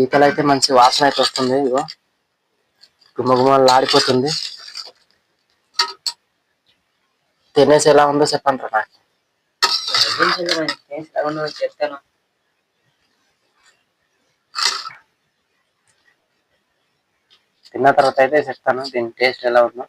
పీతలు అయితే మంచి వాసన అయితే వస్తుంది ఇగో గుమ్మగుమ్మలు ఆడిపోతుంది తినేసి ఎలా ఉందో చెప్పండి రా. నాకు చెప్తాను తిన్న తర్వాత అయితే చెప్తాను దీని టేస్ట్ ఎలా ఉందో.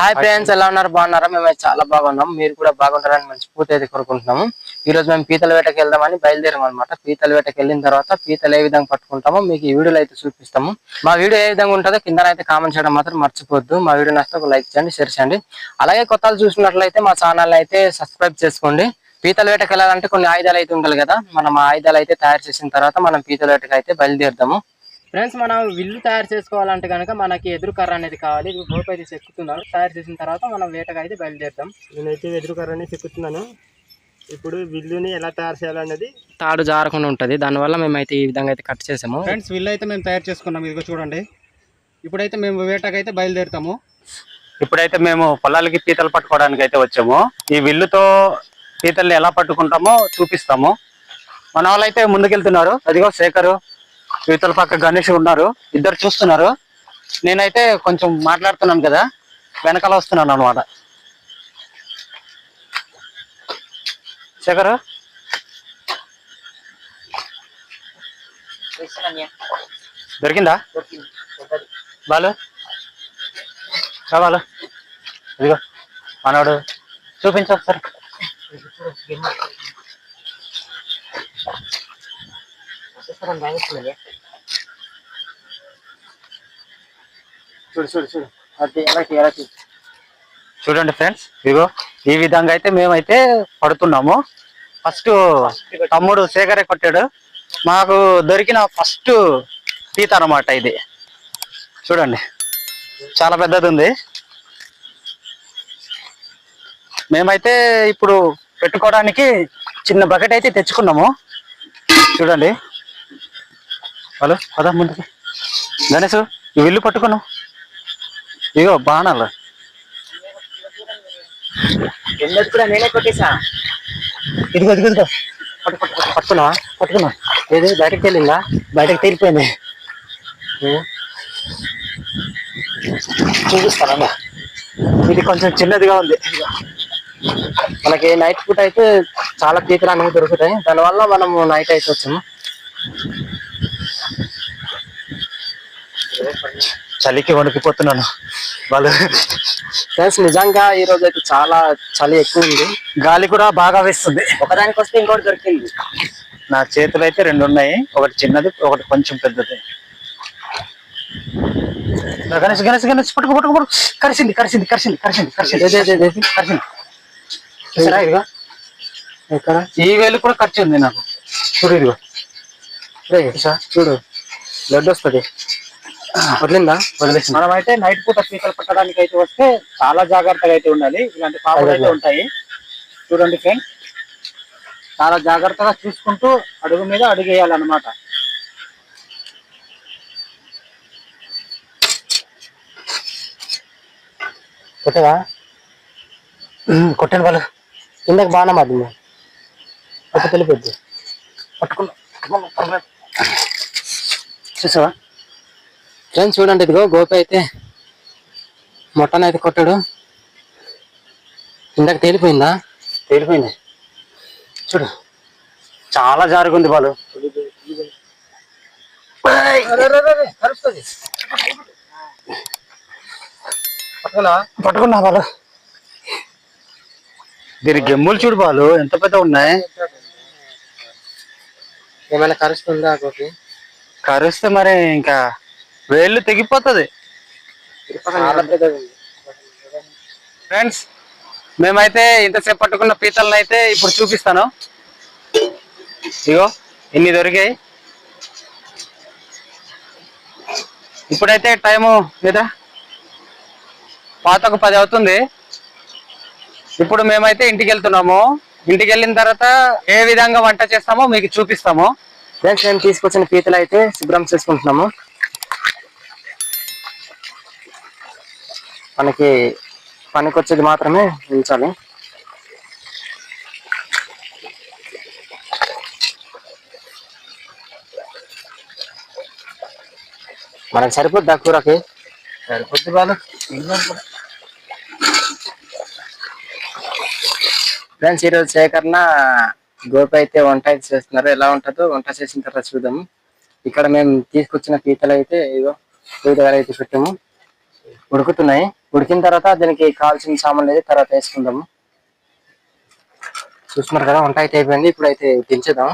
హాయ్ ఫ్రెండ్స్ ఎలా ఉన్నారు? బాగున్నారా? మేము చాలా బాగున్నాం. మీరు కూడా బాగుంటారని మంచి పూర్తి అయితే కోరుకుంటున్నాము. ఈ రోజు మేము పీతల వేటకి వెళ్దామని బయలుదేరాం అనమాట పీతల వేటకి వెళ్ళిన తర్వాత పీతలు ఏ విధంగా పట్టుకుంటామో మీకు ఈ వీడియోలో అయితే చూపిస్తాము. మా వీడియో ఏ విధంగా ఉంటుందో కింద అయితే కామెంట్ చేయడం మాత్రం మర్చిపోద్దు మా వీడియో నచ్చితే ఒక లైక్ చేయండి షేర్ చేయండి. అలాగే కొత్తలు చూసినట్లయితే మా ఛానల్ అయితే సబ్స్క్రైబ్ చేసుకోండి. పీతల వేటకి వెళ్ళాలంటే కొన్ని ఆయుధాలు అయితే ఉండాలి కదా. మనం ఆయుధాలు అయితే తయారు చేసిన తర్వాత మనం పీతల వేటకి అయితే బయలుదేరుదాము ఫ్రెండ్స్ మనం విల్లు తయారు చేసుకోవాలంటే కనుక మనకి ఎదురు కర్ర అనేది కావాలి. ఇది గోపు అయితే చెక్కుతున్నారు తయారు చేసిన తర్వాత మనం వేటకు అయితే బయలుదేరుదాం. నేనైతే ఎదురు కర్రని చెక్కుతున్నాను. ఇప్పుడు విల్లుని ఎలా తయారు చేయాలనేది తాడు జారకుండా ఉంటుంది. దానివల్ల మేమైతే ఈ విధంగా అయితే కట్ చేసాము. ఫ్రెండ్స్ వీళ్ళు అయితే మేము తయారు చేసుకున్నాం. ఇదిగో చూడండి. ఇప్పుడైతే మేము వేటకైతే బయలుదేరుతాము. ఇప్పుడైతే మేము పొలాలకి పీతలు పట్టుకోవడానికి అయితే వచ్చాము. ఈ విల్లుతో పీతల్ని ఎలా పట్టుకుంటామో చూపిస్తాము. మన వాళ్ళు అయితే ముందుకెళ్తున్నారు. అదిగో శేఖరు. పీతల పక్క గణేష్ ఉన్నారు. ఇద్దరు చూస్తున్నారు. నేనైతే కొంచెం మాట్లాడుతున్నాను కదా వెనకాల వస్తున్నాను అనమాట శేఖరు? దొరికిందా? బాలు? బాలు. ఇదిగో మనోడు చూపించు ఒకసారి. చూడు చూడు చూడు. అది ఎలా ఎలా చూడండి ఫ్రెండ్స్ ఇగో ఈ విధంగా అయితే మేమైతే పడుతున్నాము. ఫస్ట్ తమ్ముడు శేఖరే కొట్టాడు. మాకు దొరికిన ఫస్ట్ పీత అన్నమాట ఇది. చూడండి చాలా పెద్దది ఉంది. మేమైతే ఇప్పుడు పెట్టుకోవడానికి చిన్న బకెట్ అయితే తెచ్చుకున్నాము. చూడండి. హలో పద ముందుకి. గణేష్ ఇవి విల్లు పట్టుకున్నావు. ఇగో బాణాలు. నేనే కొట్టేసా? ఇదిగో ఇదిగో ఇదిగో. పట్టు పట్టు పట్టు పట్టుకున్నావా పట్టుకున్నా. ఏది బయటకు వెళ్ళిందా బయటకు తేలిపోయింది. చూపిస్తానమ్మా ఇది కొంచెం చిన్నదిగా ఉంది. మనకి నైట్ పూట అయితే చాలా పీతలు అనేవి దొరుకుతాయి. దానివల్ల మనం నైట్ అయితే వచ్చాము. చలికి వణికిపోతున్నాను. వాళ్ళు ఫ్రెండ్స్ నిజంగా ఈ రోజు అయితే చాలా చలి ఎక్కువ ఉంది గాలి కూడా బాగా వేస్తుంది. ఒకదానికి వస్తే ఇంకోటి దొరికింది. నా చేతులు అయితే రెండు ఉన్నాయి. ఒకటి చిన్నది ఒకటి కొంచెం పెద్దది. గణేష్ గణేష్ గణేష్ పట్టుకో పట్టుకో పట్టుకో. కరిసింది కరిసింది కరిసింది కరిసింది కరిసింది? కరిసింది. ఇదిగో? ఎక్కడ? ఈ వేలు కూడా ఖర్చు ఉంది నాకు. చూడు ఇదిగో. చూడు. బ్లడ్ వస్తుంది. వదిలిందా? వదిలేసి మనం అయితే నైట్ పూట పీకలు పట్టడానికి అయితే వస్తే చాలా జాగ్రత్తగా అయితే ఉండాలి. ఇలాంటి పాపలు అయితే ఉంటాయి. చూడండి ఫ్రెండ్స్. చాలా జాగ్రత్తగా చూసుకుంటూ అడుగు మీద అడుగు వేయాలన్నమాట కొట్టదా కొట్టండి వాళ్ళు. కిందకి బాగా మారింది ఒక తెలిపొద్దు. పట్టుకున్నా. చూసావా? ఫ్రెండ్స్ చూడండి ఇదిగో గోపి అయితే మొట్టను అయితే కొట్టాడు. ఇందాక తేలిపోయిందా? తేలిపోయింది. చూడు. చాలా జారుగుంది వాళ్ళు పట్టుకున్నా? వాళ్ళు దీని గెమ్ములు చూడు బాలు ఎంత పెద్ద ఉన్నాయి. ఏమైనా కరుస్తుందా గోపి? కరిస్తే మరి ఇంకా వేళ్ళు తెగిపోతుంది. ఫ్రెండ్స్ మేమైతే ఇంతసేపు పట్టుకున్న పీతలను అయితే ఇప్పుడు చూపిస్తాను. ఇగో ఇన్ని దొరికాయి. ఇప్పుడైతే టైము లేదా పాతకు పది అవుతుంది. ఇప్పుడు మేమైతే ఇంటికి వెళ్తున్నాము ఇంటికి వెళ్ళిన తర్వాత ఏ విధంగా వంట చేస్తామో మీకు చూపిస్తాము. ఫ్రెండ్స్ నేను తీసుకొచ్చిన పీతలు అయితే శుభ్రం చేసుకుంటున్నాము. మనకి పనికొచ్చేది మాత్రమే ఉంచాలి. మనకు సరిపోద్ది ఆ కూరకి? సరిపోద్ది బాగా ఫ్రెండ్స్ ఈరోజు సేకరణ గోపి అయితే వంట అయితే చేస్తున్నారు. ఎలా ఉంటుందో వంట చేసిన తర్వాత చూద్దాము. ఇక్కడ మేము తీసుకొచ్చిన పీతలు అయితే ఇదో పీతలు అయితే పెట్టాము. ఉడుకుతున్నాయి. ఉడికిన తర్వాత దీనికి కావాల్సిన సామాన్లు అయితే తర్వాత వేసుకుందాము. చూస్తున్నారు కదా వంట అయితే అయిపోయింది. ఇప్పుడు అయితే దించేద్దాం.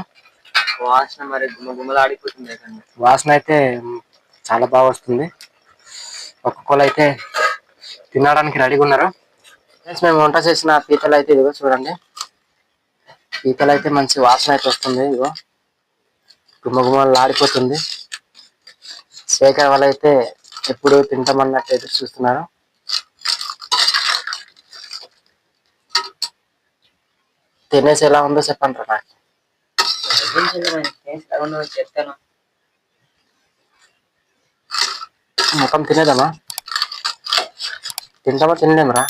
వాసన మరి గుమ్మగుమ్మలాడిపోతుంది వాసన అయితే చాలా బాగా వస్తుంది. ఒక్కొక్కరు అయితే తినడానికి రెడీగా ఉన్నారు. మేము వంట చేసిన పీతలు అయితే ఇదిగో చూడండి. పీతలు అయితే మంచి వాసన అయితే వస్తుంది. ఇదిగో గుమ్మగుమ్మలు ఆడిపోతుంది శేఖర్ వాళ్ళు అయితే ఎప్పుడు తింటామన్నట్టు ఎదురు చూస్తున్నారు తినేసి ఎలా ఉందో చెప్పండి నాకు. చెప్తాను తినేదమ్మా తింటామా తినలేమరా?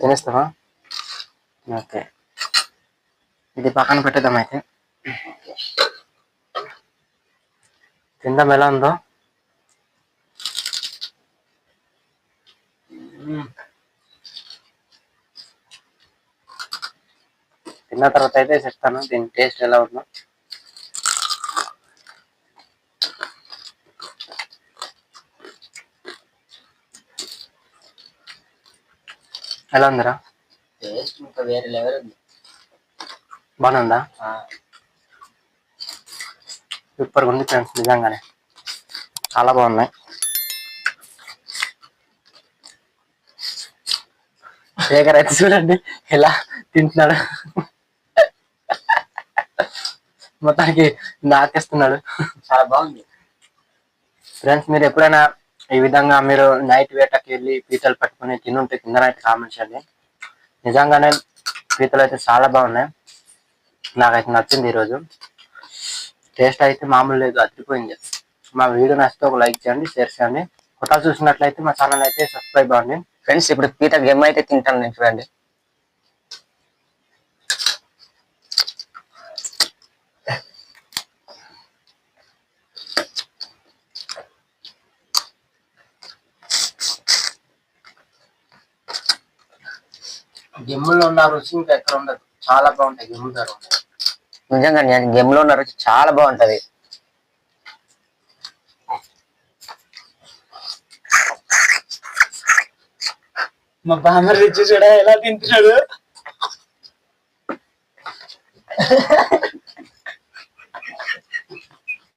తినేస్తామా? ఓకే. ఇది పక్కన పెట్టేద్దాం అయితే. తిందాం ఎలా ఉందో? తిన్న తర్వాత అయితే చెప్తాను దీని టేస్ట్ ఎలా ఉందో. ఎలా ఉందిరా? టేస్ట్ ఇంకా వేరే లెవెల్ ఉంది. బాగుందా? సూపర్ ఉంది ఫ్రెండ్స్ నిజంగానే. చాలా బాగున్నాయి. శేఖర్ అయితే చూడండి ఎలా తింటున్నాడు. మొత్తానికి నాకేస్తున్నాడు చాలా బాగుంది. ఫ్రెండ్స్ మీరు ఎప్పుడైనా ఈ విధంగా మీరు నైట్ వేటకి వెళ్ళి పీతలు పట్టుకొని తినుంటే కింద నైట్ కామెంట్స్ నిజంగానే పీతలు అయితే చాలా బాగున్నాయి. నాకైతే నచ్చింది ఈరోజు. టేస్ట్ అయితే మామూలు లేదు అదిరిపోయింది మా వీడియో నచ్చితే ఒక లైక్ చేయండి షేర్ చేయండి. కొత్త చూసినట్లయితే మా ఛానల్ అయితే సబ్స్క్రైబ్ అవ్వండి. ఫ్రెండ్స్ ఇప్పుడు పీత గెమ్ అయితే తింటాను నేను చూడండి. గిమ్ములో ఉన్న రుచి ఇంకా ఎక్కడ ఉండదు. చాలా బాగుంటాయి గిమ్ము ధర నిజంగా నేను గెమ్లో ఉన్న రుచి చాలా బాగుంటది. మా బామ్మ రుచి చూడ ఎలా తింటున్నాడు.